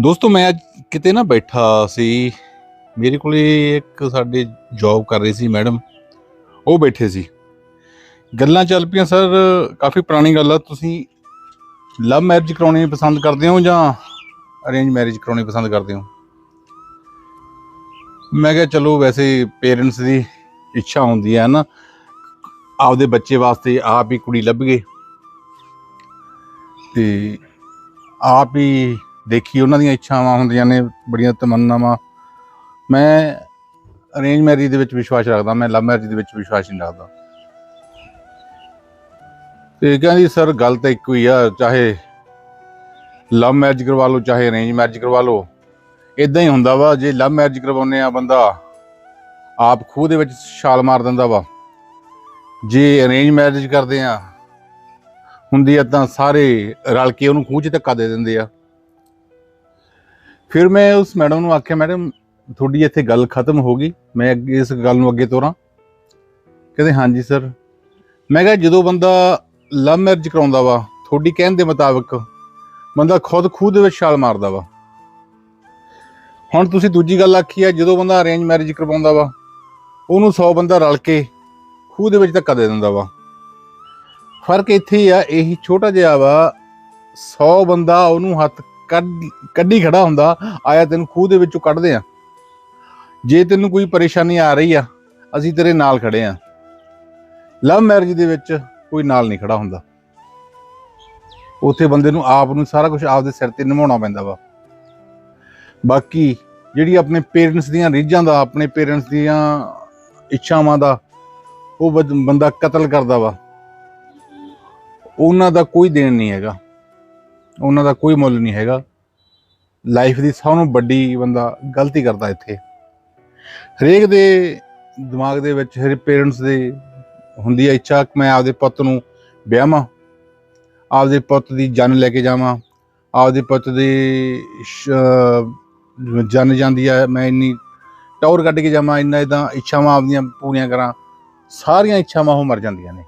ਦੋਸਤੋ, ਮੈਂ ਅੱਜ ਕਿਤੇ ਨਾ ਬੈਠਾ ਸੀ। ਮੇਰੇ ਕੋਲੇ ਇੱਕ ਸਾਡੇ ਜੌਬ ਕਰ ਰਹੀ ਸੀ ਮੈਡਮ ਉਹ ਬੈਠੇ ਸੀ। ਗੱਲਾਂ ਚੱਲ ਪਈਆਂ ਸਰ ਕਾਫੀ ਪੁਰਾਣੀ ਗੱਲ ਆ। ਤੁਸੀਂ ਲਵ ਮੈਰਿਜ ਕਰਾਉਣੀ ਪਸੰਦ ਕਰਦੇ ਹੋ ਜਾਂ ਅਰੇਂਜ ਮੈਰਿਜ ਕਰਾਉਣੀ ਪਸੰਦ ਕਰਦੇ ਹੋ? ਮੈਂ ਕਿਹਾ, ਚਲੋ, ਵੈਸੇ ਪੇਰੈਂਟਸ ਦੀ ਇੱਛਾ ਹੁੰਦੀ ਹੈ ਨਾ ਆਪਦੇ ਬੱਚੇ ਵਾਸਤੇ ਆਪ ਹੀ ਕੁੜੀ ਲੱਭ ਗਏ। ਤੇ ਆਪ ਹੀ ਦੇਖੀ ਉਹਨਾਂ ਦੀਆਂ ਇੱਛਾਵਾਂ ਹੁੰਦੀਆਂ ਨੇ, ਬੜੀਆਂ ਤਮੰਨਾਵਾਂ। ਮੈਂ ਅਰੇਂਜ ਮੈਰਿਜ ਦੇ ਵਿੱਚ ਵਿਸ਼ਵਾਸ ਰੱਖਦਾ, ਮੈਂ ਲਵ ਮੈਰਿਜ ਦੇ ਵਿੱਚ ਵਿਸ਼ਵਾਸ ਨਹੀਂ ਰੱਖਦਾ। ਤੇ ਕਹਿੰਦੀ, ਸਰ, ਗੱਲ ਤਾਂ ਇੱਕੋ ਹੀ ਆ, ਚਾਹੇ ਲਵ ਮੈਰਿਜ ਕਰਵਾ ਲਓ, ਚਾਹੇ ਅਰੇਂਜ ਮੈਰਿਜ ਕਰਵਾ ਲਓ। ਇਦਾਂ ਹੀ ਹੁੰਦਾ ਵਾ, ਜੇ ਲਵ ਮੈਰਿਜ ਕਰਵਾਉਂਦੇ ਆ ਬੰਦਾ, ਆਪ ਖੂਹ ਦੇ ਵਿੱਚ ਛਾਲ ਮਾਰ ਦਿੰਦਾ ਵਾ। ਜੇ ਅਰੇਂਜ ਮੈਰਿਜ ਕਰਦੇ ਆ, ਹੁੰਦੀ ਆ ਤਾਂ ਸਾਰੇ ਰਲ ਕੇ ਉਹਨੂੰ ਖੂਹ 'ਚ ਧੱਕਾ ਦੇ ਦਿੰਦੇ ਆ। ਫਿਰ ਮੈਂ ਉਸ ਮੈਡਮ ਨੂੰ ਆਖਿਆ, ਮੈਡਮ, ਤੁਹਾਡੀ ਇੱਥੇ ਗੱਲ ਖਤਮ ਹੋ ਗਈ। ਮੈਂ ਅੱਗੇ ਇਸ ਗੱਲ ਨੂੰ ਅੱਗੇ ਤੋਰਾਂ। ਕਹਿੰਦੇ, ਹਾਂਜੀ ਸਰ। ਮੈਂ ਕਿਹਾ, ਜਦੋਂ ਬੰਦਾ ਲਵ ਮੈਰਿਜ ਕਰਾਉਂਦਾ ਵਾ, ਤੁਹਾਡੀ ਕਹਿਣ ਦੇ ਮੁਤਾਬਕ ਬੰਦਾ ਖੁਦ ਖੂਹ ਦੇ ਵਿੱਚ ਛਾਲ ਮਾਰਦਾ ਵਾ। ਹੁਣ ਤੁਸੀਂ ਦੂਜੀ ਗੱਲ ਆਖੀ ਆ, ਜਦੋਂ ਬੰਦਾ ਅਰੇਂਜ ਮੈਰਿਜ ਕਰਵਾਉਂਦਾ ਵਾ, ਉਹਨੂੰ 100 ਬੰਦਾ ਰਲ ਕੇ ਖੂਹ ਦੇ ਵਿੱਚ ਧੱਕਾ ਦੇ ਦਿੰਦਾ ਵਾ। ਫ਼ਰਕ ਇੱਥੇ ਹੀ ਆ, ਇਹੀ ਛੋਟਾ ਜਿਹਾ ਵਾ 100 ਬੰਦਾ ਉਹਨੂੰ ਹੱਥ ਕੱਢ ਕੱਢੀ ਖੜਾ ਹੁੰਦਾ, ਆਇਆ ਤੈਨੂੰ ਖੂਹ ਦੇ ਵਿੱਚੋਂ ਕੱਢਦੇ ਆ। ਜੇ ਤੈਨੂੰ ਕੋਈ ਪਰੇਸ਼ਾਨੀ ਆ ਰਹੀ ਆ, ਅਸੀਂ ਤੇਰੇ ਨਾਲ ਖੜੇ ਆ। ਲਵ ਮੈਰਿਜ ਦੇ ਵਿੱਚ ਕੋਈ ਨਾਲ ਨਹੀਂ ਖੜਾ ਹੁੰਦਾ। ਉੱਥੇ ਬੰਦੇ ਨੂੰ ਆਪ ਨੂੰ ਸਾਰਾ ਕੁਝ ਆਪਦੇ ਸਿਰ ਤੇ ਨਿਭਾਉਣਾ ਪੈਂਦਾ ਵਾ। ਬਾਕੀ ਜਿਹੜੀ ਆਪਣੇ ਪੇਰੈਂਟਸ ਦੀਆਂ ਰੀਝਾਂ ਦਾ, ਆਪਣੇ ਪੇਰੈਂਟਸ ਦੀਆਂ ਇੱਛਾਵਾਂ ਦਾ, ਉਹ ਬੰਦਾ ਕਤਲ ਕਰਦਾ ਵਾ। ਉਹਨਾਂ ਦਾ ਕੋਈ ਦੇਣ ਨਹੀਂ ਹੈਗਾ। ਉਹਨਾਂ ਦਾ ਕੋਈ ਮੁੱਲ ਨਹੀਂ ਹੈਗਾ। ਲਾਈਫ ਦੀ ਸਭ ਨੂੰ ਵੱਡੀ ਬੰਦਾ ਗਲਤੀ ਕਰਦਾ ਇੱਥੇ। ਹਰੇਕ ਦੇ ਦਿਮਾਗ ਦੇ ਵਿੱਚ ਹਰੇ ਪੇਰੈਂਟਸ ਦੇ ਹੁੰਦੀ ਹੈ ਇੱਛਾ ਕਿ ਮੈਂ ਆਪਦੇ ਪੁੱਤ ਨੂੰ ਵਿਆਹਾਂ, ਆਪਦੇ ਪੁੱਤ ਦੀ ਜਨ ਲੈ ਕੇ ਜਾਵਾਂ, ਆਪਦੇ ਪੁੱਤ ਦੀ ਸ਼- ਜਨ ਜਾਂਦੀ ਹੈ ਮੈਂ ਇੰਨੀ ਟੌਰ ਕੱਢ ਕੇ ਜਾਵਾਂ, ਇੰਨਾ ਇਦਾਂ ਇੱਛਾਵਾਂ ਆਪਦੀਆਂ ਪੂਰੀਆਂ ਕਰਾਂ, ਸਾਰੀਆਂ ਇੱਛਾਵਾਂ ਉਹ ਮਰ ਜਾਂਦੀਆਂ ਨੇ।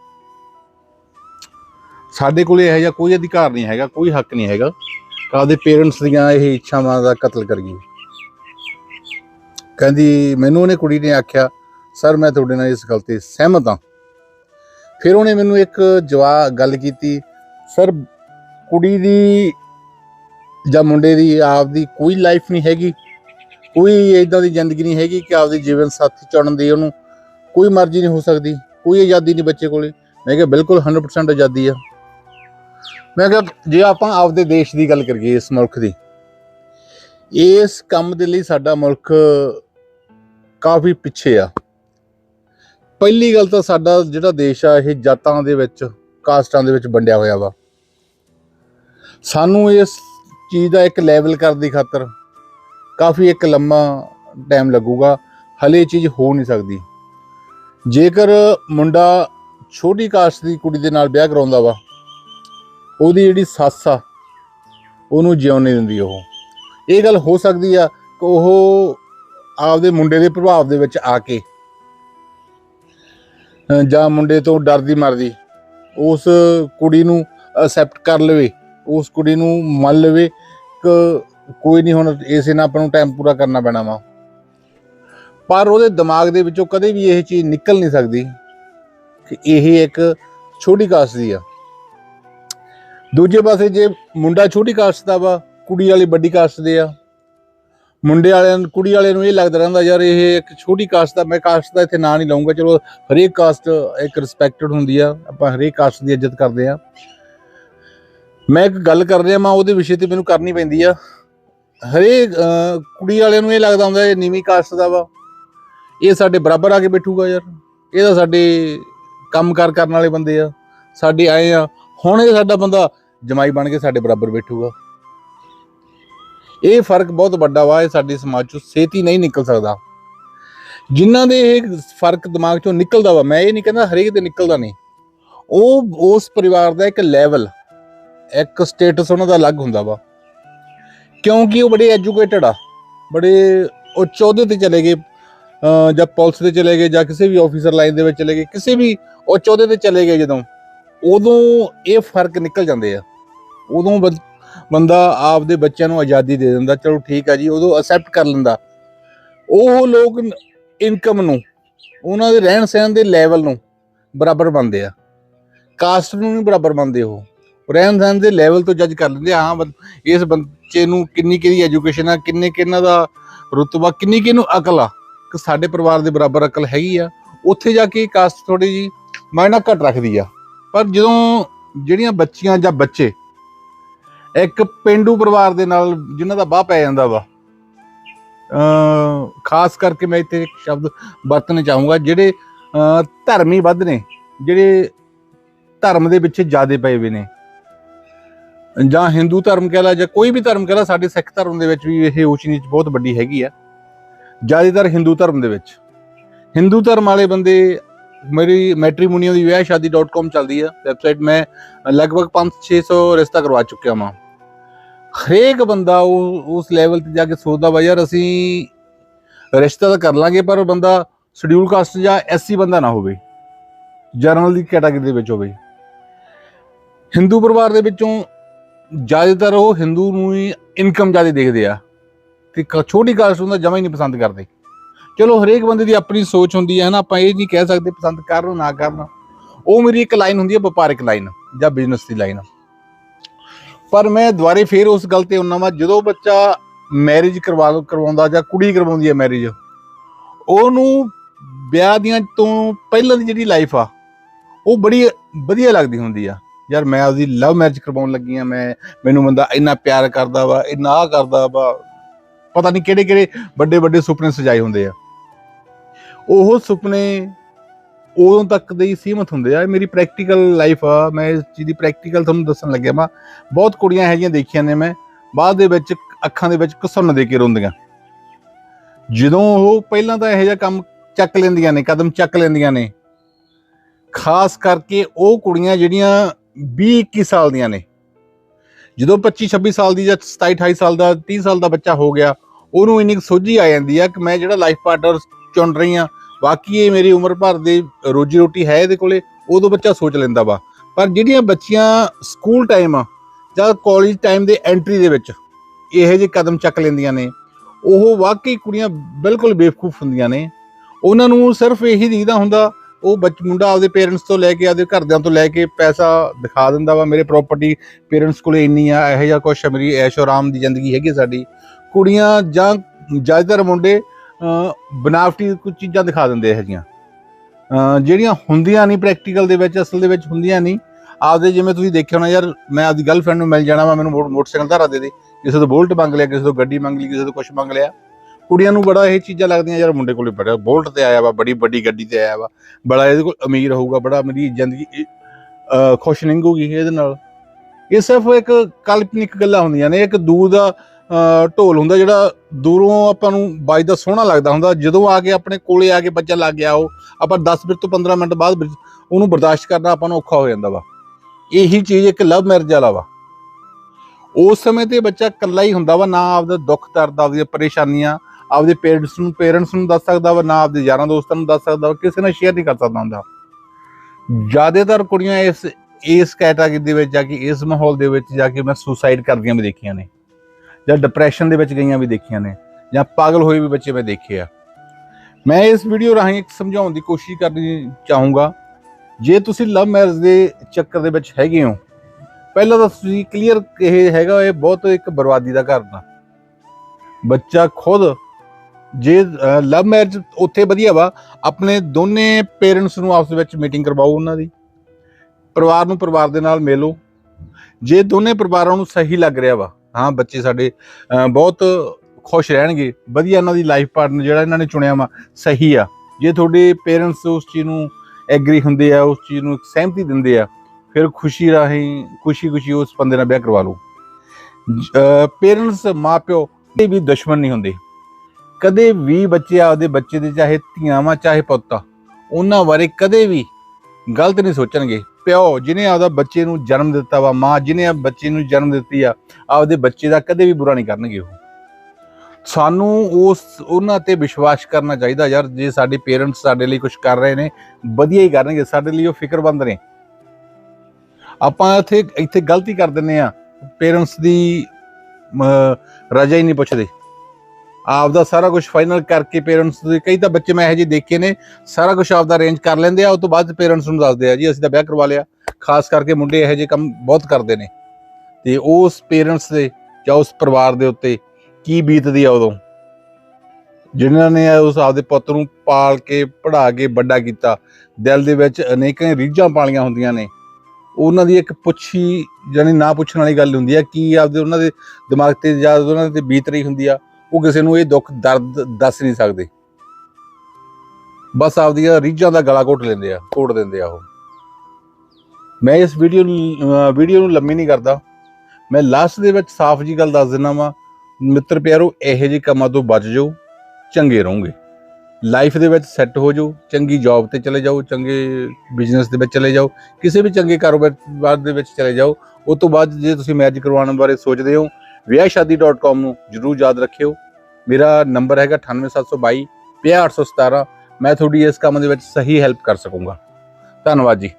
ਸਾਡੇ ਕੋਲੇ ਇਹੋ ਜਿਹਾ ਕੋਈ ਅਧਿਕਾਰ ਨਹੀਂ ਹੈਗਾ, ਕੋਈ ਹੱਕ ਨਹੀਂ ਹੈਗਾ। ਕਿ ਆਪਦੇ ਪੇਰੈਂਟਸ ਦੀਆਂ ਇਹ ਇੱਛਾਵਾਂ ਦਾ ਕਤਲ ਕਰੀਏ। ਕਹਿੰਦੀ, ਮੈਨੂੰ ਉਹਨੇ ਕੁੜੀ ਨੇ ਆਖਿਆ, ਸਰ, ਮੈਂ ਤੁਹਾਡੇ ਨਾਲ ਇਸ ਗੱਲ ਤੇ ਸਹਿਮਤ ਹਾਂ। ਫਿਰ ਉਹਨੇ ਮੈਨੂੰ ਇੱਕ ਜਵਾ ਗੱਲ ਕੀਤੀ, ਸਰ, ਕੁੜੀ ਦੀ ਜਾਂ ਮੁੰਡੇ ਦੀ ਆਪਦੀ ਕੋਈ ਲਾਈਫ ਨਹੀਂ ਹੈਗੀ। ਕੋਈ ਇਦਾਂ ਦੀ ਜ਼ਿੰਦਗੀ ਨਹੀਂ ਹੈਗੀ ਕਿ ਆਪਦੇ ਜੀਵਨ ਸਾਥੀ ਚੁਣਨ ਦੀ ਉਹਨੂੰ ਕੋਈ ਮਰਜ਼ੀ ਨਹੀਂ ਹੋ ਸਕਦੀ। ਕੋਈ ਆਜ਼ਾਦੀ ਨਹੀਂ ਬੱਚੇ ਕੋਲੇ। ਮੈਂ ਕਿਹਾ, ਬਿਲਕੁਲ 100% ਆਜ਼ਾਦੀ ਆ। ਮੈਂ ਕਿਹਾ, ਜੇ ਆਪਾਂ ਆਪਦੇ ਦੇਸ਼ ਦੀ ਗੱਲ ਕਰੀਏ ਇਸ ਮੁਲਕ ਦੀ, ਇਸ ਕੰਮ ਦੇ ਲਈ ਸਾਡਾ ਮੁਲਕ ਕਾਫੀ ਪਿੱਛੇ ਆ। ਪਹਿਲੀ ਗੱਲ ਤਾਂ ਸਾਡਾ ਜਿਹੜਾ ਦੇਸ਼ ਆ, ਇਹ ਜਾਤਾਂ ਦੇ ਵਿੱਚ, ਕਾਸਟਾਂ ਦੇ ਵਿੱਚ ਵੰਡਿਆ ਹੋਇਆ ਵਾ। ਸਾਨੂੰ ਇਸ ਚੀਜ਼ ਦਾ ਇੱਕ ਲੈਵਲ ਕਰਨ ਦੀ ਖਾਤਰ ਕਾਫੀ ਇੱਕ ਲੰਮਾ ਟਾਈਮ ਲੱਗੂਗਾ। ਹਲੇ ਇਹ ਚੀਜ਼ ਹੋ ਨਹੀਂ ਸਕਦੀ। ਜੇਕਰ ਮੁੰਡਾ ਛੋਟੀ ਕਾਸਟ ਦੀ ਕੁੜੀ ਦੇ ਨਾਲ ਵਿਆਹ ਕਰਾਉਂਦਾ ਵਾ ਉਹਦੀ ਜਿਹੜੀ ਸੱਸ ਆ, ਉਹਨੂੰ ਜਿਉਣ ਨਹੀਂ ਦਿੰਦੀ ਉਹ। ਇਹ ਗੱਲ ਹੋ ਸਕਦੀ ਆ ਕਿ ਉਹ ਆਪਦੇ ਮੁੰਡੇ ਦੇ ਪ੍ਰਭਾਵ ਦੇ ਵਿੱਚ ਆ ਕੇ ਜਾਂ ਮੁੰਡੇ ਤੋਂ ਡਰਦੀ ਮਰਦੀ ਉਸ ਕੁੜੀ ਨੂੰ ਅਸੈਪਟ ਕਰ ਲਵੇ, ਉਸ ਕੁੜੀ ਨੂੰ ਮੰਨ ਲਵੇ ਕਿ ਕੋਈ ਨਹੀਂ ਹੁਣ ਇਸੇ ਨਾਲ ਆਪਾਂ ਨੂੰ ਟਾਈਮ ਪੂਰਾ ਕਰਨਾ ਪੈਣਾ ਵਾ। ਪਰ ਉਹਦੇ ਦਿਮਾਗ ਦੇ ਵਿੱਚੋਂ ਕਦੇ ਵੀ ਇਹ ਚੀਜ਼ ਨਿਕਲ ਨਹੀਂ ਸਕਦੀ ਕਿ ਇਹ ਇੱਕ ਛੋਟੀ ਕਾਸਟ ਦੀ ਆ। ਦੂਜੇ ਪਾਸੇ ਜੇ ਮੁੰਡਾ ਛੋਟੀ ਕਾਸਟ ਦਾ ਵਾ, ਕੁੜੀ ਵਾਲੇ ਵੱਡੀ ਕਾਸਟ ਦੇ ਆ। ਮੁੰਡੇ ਵਾਲਿਆਂ ਨੂੰ, ਕੁੜੀ ਵਾਲਿਆਂ ਨੂੰ ਇਹ ਲੱਗਦਾ ਰਹਿੰਦਾ, ਯਾਰ ਇਹ ਇੱਕ ਛੋਟੀ ਕਾਸਟ ਦਾ, ਮੈਂ ਕਾਸਟ ਦਾ ਇੱਥੇ ਨਾਂ ਨਹੀਂ ਲਵਾਂਗਾ ਚਲੋ ਹਰੇਕ ਕਾਸਟ ਇੱਕ ਰਿਸਪੈਕਟਡ ਹੁੰਦੀ ਆ, ਆਪਾਂ ਹਰੇਕ ਕਾਸਟ ਦੀ ਇੱਜ਼ਤ ਕਰਦੇ ਆ। ਮੈਂ ਇੱਕ ਗੱਲ ਕਰ ਰਿਹਾ ਮੈਂ ਉਹਦੇ ਵਿਸ਼ੇ ਤੇ ਮੈਨੂੰ ਕਰਨੀ ਪੈਂਦੀ ਆ। ਹਰੇਕ ਕੁੜੀ ਵਾਲਿਆਂ ਨੂੰ ਇਹ ਲੱਗਦਾ ਹੁੰਦਾ, ਇਹ ਨੀਵੀਂ ਕਾਸਟ ਦਾ ਵਾ। ਇਹ ਸਾਡੇ ਬਰਾਬਰ ਆ ਕੇ ਬੈਠੂਗਾ ਯਾਰ। ਇਹ ਤਾਂ ਸਾਡੇ ਕੰਮਕਾਰ ਕਰਨ ਵਾਲੇ ਬੰਦੇ ਆ। ਸਾਡੇ ਆਏ ਆ। ਹੁਣ ਇਹ ਸਾਡਾ ਬੰਦਾ ਜਮਾਈ ਬਣ ਕੇ ਸਾਡੇ ਬਰਾਬਰ ਬੈਠੂਗਾ। ਇਹ ਫ਼ਰਕ ਬਹੁਤ ਵੱਡਾ ਵਾ, ਇਹ ਸਾਡੇ ਸਮਾਜ ਚੋਂ ਛੇਤੀ ਨਹੀਂ ਨਿਕਲ ਸਕਦਾ। ਜਿਨ੍ਹਾਂ ਦੇ ਇਹ ਫ਼ਰਕ ਦਿਮਾਗ ਚੋਂ ਨਿਕਲਦਾ ਵਾ, ਮੈਂ ਇਹ ਨਹੀਂ ਕਹਿੰਦਾ ਹਰੇਕ ਦੇ ਨਿਕਲਦਾ ਨਹੀਂ। ਉਹ, ਉਸ ਪਰਿਵਾਰ ਦਾ ਇੱਕ ਲੈਵਲ ਇੱਕ ਸਟੇਟਸ ਉਹਨਾਂ ਦਾ ਅਲੱਗ ਹੁੰਦਾ ਵਾ। ਕਿਉਂਕਿ ਉਹ ਬੜੇ ਐਜੂਕੇਟਡ ਆ, ਬੜੇ ਉੱਚ ਅਹੁਦੇ ਤੇ ਚਲੇ ਗਏ ਜਾਂ ਪੁਲਿਸ ਤੇ ਚਲੇ ਗਏ, ਜਾਂ ਕਿਸੇ ਵੀ ਆਫੀਸਰ ਲਾਈਨ ਦੇ ਵਿੱਚ ਚਲੇ ਗਏ, ਕਿਸੇ ਵੀ ਉੱਚ ਅਹੁਦੇ ਤੇ ਚਲੇ ਗਏ ਜਦੋਂ, ਉਦੋਂ ਇਹ ਫ਼ਰਕ ਨਿਕਲ ਜਾਂਦੇ ਆ। ਉਦੋਂ ਬੰ- ਬੰਦਾ ਆਪਦੇ ਬੱਚਿਆਂ ਨੂੰ ਆਜ਼ਾਦੀ ਦੇ ਦਿੰਦਾ ਚਲੋ ਠੀਕ ਆ ਜੀ ਉਦੋਂ ਅਕਸੈਪਟ ਕਰ ਲੈਂਦਾ। ਉਹ ਲੋਕ ਇਨਕਮ ਨੂੰ ਉਹਨਾਂ ਦੇ ਰਹਿਣ ਸਹਿਣ ਦੇ ਲੈਵਲ ਨੂੰ ਬਰਾਬਰ ਮੰਨਦੇ ਆ। ਕਾਸਟ ਨੂੰ ਨਹੀਂ ਬਰਾਬਰ ਮੰਨਦੇ ਉਹ। ਰਹਿਣ ਸਹਿਣ ਦੇ ਲੈਵਲ ਤੋਂ ਜੱਜ ਕਰ ਲੈਂਦੇ ਆ, ਹਾਂ ਬੰ- ਇਸ ਬੱਚੇ ਨੂੰ ਕਿੰਨੀ ਕਿਹਦੀ ਐਜੂਕੇਸ਼ਨ ਆ ਕਿੰਨੇ ਕਿੰਨਾ ਦਾ ਰੁਤਬਾ ਕਿੰਨੀ ਕਿਹਨੂੰ ਅਕਲ ਆ। ਕਿ ਸਾਡੇ ਪਰਿਵਾਰ ਦੇ ਬਰਾਬਰ ਅਕਲ ਹੈਗੀ ਆ। ਉੱਥੇ ਜਾ ਕੇ ਕਾਸਟ ਥੋੜੀ ਜੀ ਮਾਇਨਾ ਘੱਟ ਰੱਖਦੀ ਆ। ਪਰ ਜਦੋਂ ਜਿਹੜੀਆਂ ਬੱਚੀਆਂ ਜਾਂ ਬੱਚੇ ਇੱਕ ਪਿੰਡੂ ਪਰਿਵਾਰ ਦੇ ਨਾਲ ਜਿਨ੍ਹਾਂ ਦਾ ਬਾਹ ਪੈ ਜਾਂਦਾ ਵਾ ਖਾਸ ਕਰਕੇ ਮੈਂ ਇੱਥੇ ਇੱਕ ਸ਼ਬਦ ਵਰਤਣਾ ਚਾਹੂੰਗਾ, ਜਿਹੜੇ ਧਰਮੀ ਵੱਧ ਨੇ, ਜਿਹੜੇ ਧਰਮ ਦੇ ਪਿੱਛੇ ਜ਼ਿਆਦੇ ਪਏ ਹੋਏ ਨੇ। ਜਾਂ ਹਿੰਦੂ ਧਰਮ ਕਹਿ ਲਾ ਜਾਂ ਕੋਈ ਵੀ ਧਰਮ ਕਹਿ ਲਾ, ਸਾਡੇ ਸਿੱਖ ਧਰਮ ਦੇ ਵਿੱਚ ਵੀ ਇਹ ਉੱਚ ਨੀਚ ਬਹੁਤ ਵੱਡੀ ਹੈਗੀ ਆ। ਜ਼ਿਆਦਾਤਰ ਹਿੰਦੂ ਧਰਮ ਦੇ ਵਿੱਚ। ਹਿੰਦੂ ਧਰਮ ਵਾਲੇ ਬੰਦੇ ਮੇਰੀ ਮੈਟਰੀਮੋਨੀਅਲ ਦੀ ਵਿਆਹ ਸ਼ਾਦੀ.com ਚੱਲਦੀ ਆ। ਵੈਬਸਾਈਟ ਮੈਂ ਲਗਭਗ 5-600 ਰਿਸ਼ਤਾ ਕਰਵਾ ਚੁੱਕਿਆ ਮਾਂ ਹਰੇਕ ਬੰਦਾ ਉਹ ਉਸ ਲੈਵਲ ਤੇ ਜਾ ਕੇ ਸੋਚਦਾ ਵਾ, ਯਾਰ ਅਸੀਂ ਰਿਸ਼ਤਾ ਤਾਂ ਕਰ ਲਾਂਗੇ, ਪਰ ਬੰਦਾ ਸ਼ਡਿਊਲ ਕਾਸਟ ਜਾਂ ਐਸਸੀ ਬੰਦਾ ਨਾ ਹੋਵੇ। ਜਰਨਲ ਦੀ ਕੈਟਾਗਰੀ ਦੇ ਵਿੱਚ ਹੋਵੇ। ਹਿੰਦੂ ਪਰਿਵਾਰ ਦੇ ਵਿੱਚੋਂ ਜ਼ਿਆਦਾਤਰ ਉਹ ਹਿੰਦੂ ਨੂੰ ਹੀ ਇਨਕਮ ਜ਼ਿਆਦਾ ਦੇਖਦੇ ਆ। ਤੇ ਕ- ਛੋਟੀ ਕਾਸਟ ਹੁੰਦਾ ਜਮਾ ਹੀ ਨਹੀਂ ਪਸੰਦ ਕਰਦੇ। ਚਲੋ ਹਰੇਕ ਬੰਦੇ ਦੀ ਆਪਣੀ ਸੋਚ ਹੁੰਦੀ ਹੈ ਨਾ ਆਪਾਂ ਇਹ ਨਹੀਂ ਕਹਿ ਸਕਦੇ ਪਸੰਦ ਕਰਨ ਨਾ ਕਰਨ ਉਹ ਮੇਰੀ ਇੱਕ ਲਾਈਨ ਹੁੰਦੀ ਹੈ, ਵਪਾਰਕ ਲਾਈਨ ਜਾਂ ਬਿਜ਼ਨਸ ਦੀ ਲਾਈਨ ਪਰ ਮੈਂ ਦੁਬਾਰੇ ਫੇਰ ਉਸ ਗੱਲ ਤੇ ਉਹਨਾਂ ਵਾ, ਜਦੋਂ ਬੱਚਾ ਮੈਰਿਜ ਕਰਵਾ ਕਰਵਾਉਂਦਾ ਜਾਂ ਕੁੜੀ ਕਰਵਾਉਂਦੀ ਹੈ ਮੈਰਿਜ ਉਹਨੂੰ ਵਿਆਹ ਦੀਆਂ ਤੋਂ ਪਹਿਲਾਂ ਦੀ ਜਿਹੜੀ ਲਾਈਫ ਆ, ਉਹ ਬੜੀ ਵਧੀਆ ਲੱਗਦੀ ਹੁੰਦੀ ਆ। ਯਾਰ ਮੈਂ ਉਹਦੀ ਲਵ ਮੈਰਿਜ ਕਰਵਾਉਣ ਲੱਗੀ ਆ, ਮੈਂ, ਮੈਨੂੰ ਬੰਦਾ ਇੰਨਾ ਪਿਆਰ ਕਰਦਾ ਵਾ, ਇੰਨਾ ਆ ਕਰਦਾ ਵਾ। ਪਤਾ ਨਹੀਂ ਕਿਹੜੇ ਕਿਹੜੇ ਵੱਡੇ ਵੱਡੇ ਸੁਪਨੇ ਸਜਾਏ ਹੁੰਦੇ ਆ। ਉਹ ਸੁਪਨੇ ਉਦੋਂ ਤੱਕ ਦੇ ਹੀ ਸੀਮਤ ਹੁੰਦੇ ਆ। ਇਹ ਮੇਰੀ ਪ੍ਰੈਕਟੀਕਲ ਲਾਈਫ ਆ। ਮੈਂ ਇਸ ਚੀਜ਼ ਦੀ ਪ੍ਰੈਕਟੀਕਲ ਤੁਹਾਨੂੰ ਦੱਸਣ ਲੱਗਿਆ ਮੈਂ ਬਹੁਤ ਕੁੜੀਆਂ ਇਹੋ ਜਿਹੀਆਂ ਦੇਖੀਆਂ ਨੇ ਮੈਂ। ਬਾਅਦ ਦੇ ਵਿੱਚ ਅੱਖਾਂ ਦੇ ਵਿੱਚ ਘਸੁੰਨ ਦੇ ਕੇ ਰੋਂਦੀਆਂ। ਜਦੋਂ ਉਹ ਪਹਿਲਾਂ ਤਾਂ ਇਹੋ ਜਿਹਾ ਕੰਮ ਚੱਕ ਲੈਂਦੀਆਂ ਨੇ, ਕਦਮ ਚੱਕ ਲੈਂਦੀਆਂ ਨੇ। ਖਾਸ ਕਰਕੇ ਉਹ ਕੁੜੀਆਂ ਜਿਹੜੀਆਂ 20 21 ਸਾਲ ਦੀਆਂ ਨੇ। ਜਦੋਂ 25 26 ਸਾਲ ਦੀ ਜਾਂ 27 28 ਸਾਲ ਦਾ 30 ਸਾਲ ਦਾ ਬੱਚਾ ਹੋ ਗਿਆ, ਉਹਨੂੰ ਇੰਨੀ ਕੁ ਸੋਝੀ ਆ ਜਾਂਦੀ ਆ ਕਿ ਮੈਂ ਜਿਹੜਾ ਲਾਈਫ ਪਾਰਟਨਰ ਚੁਣ ਰਹੀ ਆ ਬਾਕੀ ਇਹ ਮੇਰੀ ਉਮਰ ਭਰ ਦੇ ਰੋਜੀ ਰੋਟੀ ਹੈ ਇਹਦੇ ਕੋਲੇ ਉਦੋਂ ਬੱਚਾ ਸੋਚ ਲੈਂਦਾ ਵਾ। ਪਰ ਜਿਹੜੀਆਂ ਬੱਚੀਆਂ ਸਕੂਲ ਟਾਈਮ ਜਾਂ ਕਾਲਜ ਟਾਈਮ ਦੇ ਐਂਟਰੀ ਦੇ ਵਿੱਚ ਇਹੋ ਜਿਹੇ ਕਦਮ ਚੱਕ ਲੈਂਦੀਆਂ ਨੇ ਉਹ ਵਾਕਈ ਕੁੜੀਆਂ ਬਿਲਕੁਲ ਬੇਵਕੂਫ ਹੁੰਦੀਆਂ ਨੇ। ਉਹਨਾਂ ਨੂੰ ਸਿਰਫ ਇਹੀ ਦਿਖਦਾ ਹੁੰਦਾ ਉਹ ਬੱਚ ਮੁੰਡਾ ਆਪਦੇ ਪੇਰੈਂਟਸ ਤੋਂ ਲੈ ਕੇ ਆਪਦੇ ਘਰਦਿਆਂ ਤੋਂ ਲੈ ਕੇ ਪੈਸਾ ਦਿਖਾ ਦਿੰਦਾ ਵਾ ਮੇਰੇ ਪ੍ਰਾਪਰਟੀ ਪੇਰੈਂਟਸ ਕੋਲੇ ਇੰਨੀ ਆ ਇਹੋ ਜਿਹਾ ਕੁਛ ਆ, ਮੇਰੀ ਐਸ਼ੋ ਆਰਾਮ ਦੀ ਜ਼ਿੰਦਗੀ ਹੈਗੀ ਸਾਡੀ। ਕੁੜੀਆਂ ਜਾਂ ਜ਼ਿਆਦਾਤਰ ਮੁੰਡੇ ਬਨਾਵਟੀ ਕੁਝ ਚੀਜ਼ਾਂ ਦਿਖਾ ਦਿੰਦੇ ਇਹੋ ਜਿਹੀਆਂ ਜਿਹੜੀਆਂ ਹੁੰਦੀਆਂ ਨਹੀਂ ਪ੍ਰੈਕਟੀਕਲ ਦੇ ਵਿੱਚ, ਅਸਲ ਦੇ ਵਿੱਚ ਹੁੰਦੀਆਂ ਨਹੀਂ। ਆਪਦੇ ਜਿਵੇਂ ਤੁਸੀਂ ਦੇਖਿਆ ਹੋਣਾ ਯਾਰ, ਮੈਂ ਆਪਦੀ ਗਰਲਫ੍ਰੈਂਡ ਨੂੰ ਮਿਲ ਜਾਣਾ ਵਾ, ਮੈਨੂੰ ਮੋਟਰਸਾਈਕਲ ਧਾਰਾ ਦੇ ਦੇ। ਕਿਸੇ ਤੋਂ ਬੋਲਟ ਮੰਗ ਲਿਆ, ਕਿਸੇ ਤੋਂ ਗੱਡੀ ਮੰਗ ਲਈ, ਕਿਸੇ ਤੋਂ ਕੁਝ ਮੰਗ ਲਿਆ। ਕੁੜੀਆਂ ਨੂੰ ਬੜਾ ਇਹ ਚੀਜ਼ਾਂ ਲੱਗਦੀਆਂ ਯਾਰ, ਮੁੰਡੇ ਕੋਲੇ ਬੜਾ ਬੋਲਟ ਤੇ ਆਇਆ ਵਾ, ਬੜੀ ਵੱਡੀ ਗੱਡੀ ਤੇ ਆਇਆ ਵਾ। ਬੜਾ ਇਹਦੇ ਕੋਲ ਅਮੀਰ ਹੋਊਗਾ, ਬੜਾ ਮੇਰੀ ਜ਼ਿੰਦਗੀ ਖੁਸ਼ ਨਿੰਗੂਗੀ ਇਹਦੇ ਨਾਲ। ਇਹ ਸਿਰਫ ਇੱਕ ਕਾਲਪਨਿਕ ਗੱਲਾਂ ਹੁੰਦੀਆਂ ਨੇ, ਇੱਕ ਦੂਰ ਦਾ ਢੋਲ ਹੁੰਦਾ ਜਿਹੜਾ ਦੂਰੋਂ ਆਪਾਂ ਨੂੰ ਵੱਜਦਾ, ਸੋਹਣਾ ਲੱਗਦਾ ਹੁੰਦਾ। ਜਦੋਂ ਆ ਕੇ ਆਪਣੇ ਕੋਲੇ ਆ ਕੇ ਬੱਚਾ ਲੱਗ ਗਿਆ, ਉਹ ਆਪਾਂ 10 ਮਿੰਟ ਤੋਂ 15 ਮਿੰਟ ਬਾਅਦ ਉਹਨੂੰ ਬਰਦਾਸ਼ਤ ਕਰਨਾ ਆਪਾਂ ਨੂੰ ਔਖਾ ਹੋ ਜਾਂਦਾ ਵਾ। ਇਹੀ ਚੀਜ਼ ਇੱਕ ਲਵ ਮੈਰਿਜ ਵਾਲਾ ਵਾ। ਉਸ ਸਮੇਂ ਤੇ ਬੱਚਾ ਇਕੱਲਾ ਹੀ ਹੁੰਦਾ ਵਾ, ਨਾ ਆਪਦਾ ਦੁੱਖ ਦਰਦ, ਆਪਦੀਆਂ ਪਰੇਸ਼ਾਨੀਆਂ, ਆਪਦੇ ਪੇਰੈਂਟਸ ਨੂੰ ਪੇਰੈਂਟਸ ਨੂੰ ਦੱਸ ਸਕਦਾ ਵਾ, ਨਾ ਆਪਦੇ ਯਾਰਾਂ ਦੋਸਤਾਂ ਨੂੰ ਦੱਸ ਸਕਦਾ ਵਾ, ਕਿਸੇ ਨਾਲ ਸ਼ੇਅਰ ਨਹੀਂ ਕਰ ਸਕਦਾ ਹੁੰਦਾ। ਜ਼ਿਆਦਾਤਰ ਕੁੜੀਆਂ ਇਸ ਇਸ ਕੈਟਾਗਰੀ ਦੇ ਵਿੱਚ ਜਾ ਕੇ, ਇਸ ਮਾਹੌਲ ਦੇ ਵਿੱਚ ਜਾ ਕੇ ਮੈਂ ਸੁਸਾਈਡ ਕਰਦੀਆਂ ਵੀ ਦੇਖੀਆਂ ਨੇ। ਜਾਂ ਡਿਪਰੈਸ਼ਨ ਦੇ ਵਿੱਚ ਗਈਆਂ ਵੀ ਦੇਖੀਆਂ ਨੇ, ਜਾਂ ਪਾਗਲ ਹੋਏ ਵੀ ਬੱਚੇ ਮੈਂ ਦੇਖੇ ਆ। ਮੈਂ ਇਸ ਵੀਡੀਓ ਰਾਹੀਂ ਇੱਕ ਸਮਝਾਉਣ ਦੀ ਕੋਸ਼ਿਸ਼ ਕਰਨੀ ਚਾਹੂੰਗਾ, ਜੇ ਤੁਸੀਂ ਲਵ ਮੈਰਿਜ ਦੇ ਚੱਕਰ ਦੇ ਵਿੱਚ ਹੈਗੇ ਹੋ, ਪਹਿਲਾਂ ਤਾਂ ਤੁਸੀਂ ਕਲੀਅਰ ਇਹ ਹੈਗਾ, ਇਹ ਬਹੁਤ ਇੱਕ ਬਰਬਾਦੀ ਦਾ ਘਰ ਦਾ ਬੱਚਾ ਖੁਦ ਜੇ ਲਵ ਮੈਰਿਜ ਉੱਥੇ ਵਧੀਆ ਵਾ, ਆਪਣੇ ਦੋਨੇ ਪੇਰੈਂਟਸ ਨੂੰ ਆਪਸ ਵਿੱਚ ਮੀਟਿੰਗ ਕਰਵਾਓ ਉਹਨਾਂ ਦੀ, ਪਰਿਵਾਰ ਨੂੰ ਪਰਿਵਾਰ ਦੇ ਨਾਲ ਮਿਲੋ। ਜੇ ਦੋਨੇ ਪਰਿਵਾਰਾਂ ਨੂੰ ਸਹੀ ਲੱਗ ਰਿਹਾ ਵਾ ਹਾਂ, ਬੱਚੇ ਸਾਡੇ ਬਹੁਤ ਖੁਸ਼ ਰਹਿਣਗੇ। ਵਧੀਆ ਇਹਨਾਂ ਦੀ ਲਾਈਫ ਪਾਰਟਨਰ ਜਿਹੜਾ ਇਹਨਾਂ ਨੇ ਚੁਣਿਆ ਵਾ, ਸਹੀ ਆ। ਜੇ ਤੁਹਾਡੇ ਪੇਰੈਂਟਸ ਉਸ ਚੀਜ਼ ਨੂੰ ਐਗਰੀ ਹੁੰਦੇ ਆ, ਉਸ ਚੀਜ਼ ਨੂੰ ਸਹਿਮਤੀ ਦਿੰਦੇ ਆ, ਫਿਰ ਖੁਸ਼ੀ ਰਾਹੀਂ ਖੁਸ਼ੀ-ਖੁਸ਼ੀ ਉਸ ਬੰਦੇ ਨਾਲ ਵਿਆਹ ਕਰਵਾ ਲਓ। ਪੇਰੈਂਟਸ ਮਾਪਿਓ ਕਦੇ ਵੀ ਦੁਸ਼ਮਣ ਨਹੀਂ ਹੁੰਦੇ। ਕਦੇ ਵੀ ਬੱਚੇ ਆਪਦੇ ਬੱਚੇ ਦੇ ਚਾਹੇ ਧੀਆਂ ਵਾ, ਚਾਹੇ ਪੁੱਤ ਆ, ਉਹਨਾਂ ਬਾਰੇ ਕਦੇ ਵੀ ਗਲਤ ਨਹੀਂ ਸੋਚਣਗੇ। ਪਿਓ ਜਿਹਨੇ ਆਪਦਾ ਬੱਚੇ ਨੂੰ ਜਨਮ ਦਿੱਤਾ ਵਾ, ਮਾਂ ਜਿਹਨੇ ਆ ਬੱਚੇ ਨੂੰ ਜਨਮ ਦਿੱਤੀ ਆ, ਆਪਦੇ ਬੱਚੇ ਦਾ ਕਦੇ ਵੀ ਬੁਰਾ ਨਹੀਂ ਕਰਨਗੇ ਉਹ। ਸਾਨੂੰ ਉਸ, ਉਹਨਾਂ ਤੇ ਵਿਸ਼ਵਾਸ ਕਰਨਾ ਚਾਹੀਦਾ ਯਾਰ, ਜੇ ਸਾਡੇ ਪੇਰੈਂਟਸ ਸਾਡੇ ਲਈ ਕੁਝ ਕਰ ਰਹੇ ਨੇ, ਵਧੀਆ ਹੀ ਕਰਨਗੇ, ਸਾਡੇ ਲਈ ਉਹ ਫਿਕਰਮੰਦ ਨੇ। ਆਪਾਂ ਇੱਥੇ ਇੱਥੇ ਗਲਤੀ ਕਰ ਦਿੰਨੇ ਆ ਪੇਰੈਂਟਸ ਦੀ ਰਜਾ ਹੀ ਨਹੀਂ ਪੁੱਛਦੇ। ਆਪਦਾ ਸਾਰਾ ਕੁਝ ਫਾਈਨਲ ਕਰਕੇ ਪੇਰੈਂਟਸ ਦੇ ਕਈ ਤਾਂ ਬੱਚੇ ਮੈਂ ਇਹੋ ਜਿਹੇ ਦੇਖੇ ਨੇ, ਸਾਰਾ ਕੁਝ ਆਪਦਾ ਅਰੇਂਜ ਕਰ ਲੈਂਦੇ ਆ ਉਸ ਤੋਂ ਬਾਅਦ ਪੇਰੈਂਟਸ ਨੂੰ ਦੱਸਦੇ ਆ ਜੀ, ਅਸੀਂ ਤਾਂ ਵਿਆਹ ਕਰਵਾ ਲਿਆ। ਖਾਸ ਕਰਕੇ ਮੁੰਡੇ ਇਹੋ ਜਿਹੇ ਕੰਮ ਬਹੁਤ ਕਰਦੇ ਨੇ। ਤੇ ਉਸ ਪੇਰੈਂਟਸ ਦੇ ਜਾਂ ਉਸ ਪਰਿਵਾਰ ਦੇ ਉੱਤੇ ਕੀ ਬੀਤਦੀ ਆ ਉਦੋਂ? ਜਿਨ੍ਹਾਂ ਨੇ ਉਸ ਆਪਦੇ ਪੁੱਤ ਨੂੰ ਪਾਲ ਕੇ, ਪੜ੍ਹਾ ਕੇ, ਵੱਡਾ ਕੀਤਾ, ਦਿਲ ਦੇ ਵਿੱਚ ਅਨੇਕਾਂ ਰੀਝਾਂ ਪਾਲੀਆਂ ਹੁੰਦੀਆਂ ਨੇ। ਉਹਨਾਂ ਦੀ ਇੱਕ ਪੁੱਛੀ ਜਾਨੀ ਨਾ ਪੁੱਛਣ ਵਾਲੀ ਗੱਲ ਹੁੰਦੀ ਆ, ਕੀ ਆਪਦੇ ਉਹਨਾਂ ਦੇ ਦਿਮਾਗ ਤੇ ਜਾਂ ਉਹਨਾਂ ਤੇ ਬੀਤ ਰਹੀ ਹੁੰਦੀ ਆ। ਉਹ ਕਿਸੇ ਨੂੰ ਇਹ ਦੁੱਖ, ਦਰਦ ਦੱਸ ਨਹੀਂ ਸਕਦੇ। ਬਸ ਆਪਦੀਆਂ ਰੀਝਾਂ ਦਾ ਗਲਾ ਘੋਟ ਲੈਂਦੇ ਆ ਘੋਟ ਦਿੰਦੇ ਆ ਉਹ। ਮੈਂ ਇਸ ਵੀਡੀਓ ਨੂੰ ਵੀਡੀਓ ਨੂੰ ਲੰਮੀ ਨਹੀਂ ਕਰਦਾ। ਮੈਂ ਲਾਸਟ ਦੇ ਵਿੱਚ ਸਾਫ਼ ਜੀ ਗੱਲ ਦੱਸ ਦਿੰਦਾ ਵਾਂ। ਮਿੱਤਰ ਪਿਆਰੋ, ਇਹੋ ਜਿਹੇ ਕੰਮਾਂ ਤੋਂ ਬਚ ਜਾਓ, ਚੰਗੇ ਰਹੋਗੇ। ਲਾਈਫ ਦੇ ਵਿੱਚ ਸੈੱਟ ਹੋ ਜਾਓ, ਚੰਗੀ ਜੌਬ ਤੇ ਚਲੇ ਜਾਓ, ਚੰਗੇ ਬਿਜ਼ਨਸ ਦੇ ਵਿੱਚ ਚਲੇ ਜਾਓ, ਕਿਸੇ ਵੀ ਚੰਗੇ ਕਾਰੋਬਾਰ ਦੇ ਵਿੱਚ ਚਲੇ ਜਾਓ। ਉਸ ਤੋਂ ਬਾਅਦ ਜੇ ਤੁਸੀਂ ਮੈਰਿਜ ਕਰਵਾਉਣ ਬਾਰੇ ਸੋਚਦੇ ਹੋ ਵਿਆਹਸ਼ਾਦੀ.com ਨੂੰ ਜਰੂਰ ਯਾਦ ਰੱਖਿਓ। ਮੇਰਾ ਨੰਬਰ ਹੈਗਾ 98722 50817 ਮੈਂ ਤੁਹਾਡੀ ਇਸ ਕੰਮ ਦੇ ਵਿੱਚ ਸਹੀ ਹੈਲਪ ਕਰ ਸਕੂੰਗਾ। ਧੰਨਵਾਦ ਜੀ।